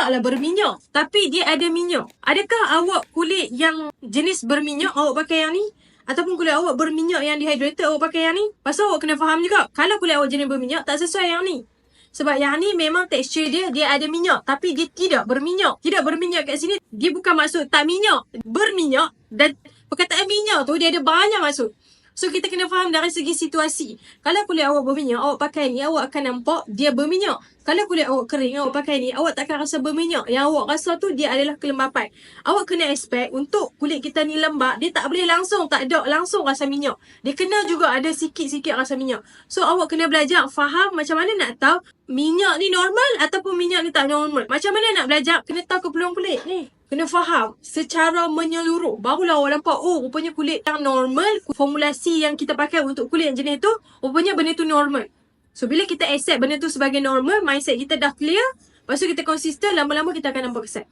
taklah berminyak. Tapi dia ada minyak. Adakah awak kulit yang jenis berminyak awak pakai yang ni? Ataupun kulit awak berminyak yang dehydrated awak pakai yang ni? Pasal awak kena faham juga. Kalau kulit awak jenis berminyak tak sesuai yang ni. Sebab yang ni memang tekstur dia dia ada minyak tapi dia tidak berminyak. Tidak berminyak kat sini dia bukan maksud tak minyak, berminyak dan perkataan minyak tu dia ada banyak maksud. So kita kena faham dari segi situasi. Kalau kulit awak berminyak, awak pakai ni awak akan nampak dia berminyak. Kalau kulit awak kering, awak pakai ni awak takkan rasa berminyak. Yang awak rasa tu dia adalah kelembapan. Awak kena expect untuk kulit kita ni lembab, dia tak boleh langsung tak ada langsung rasa minyak. Dia kena juga ada sikit-sikit rasa minyak. So awak kena belajar faham macam mana nak tahu minyak ni normal ataupun minyak ni tak normal. Macam mana nak belajar? Kena tahu keperluan kulit ni. Kena faham secara menyeluruh. Barulah awak nampak, oh rupanya kulit yang normal, formulasi yang kita pakai untuk kulit yang jenis tu, rupanya benda tu normal. So bila kita accept benda tu sebagai normal, mindset kita dah clear, lepas tu kita konsisten, lama-lama kita akan nampak kesan.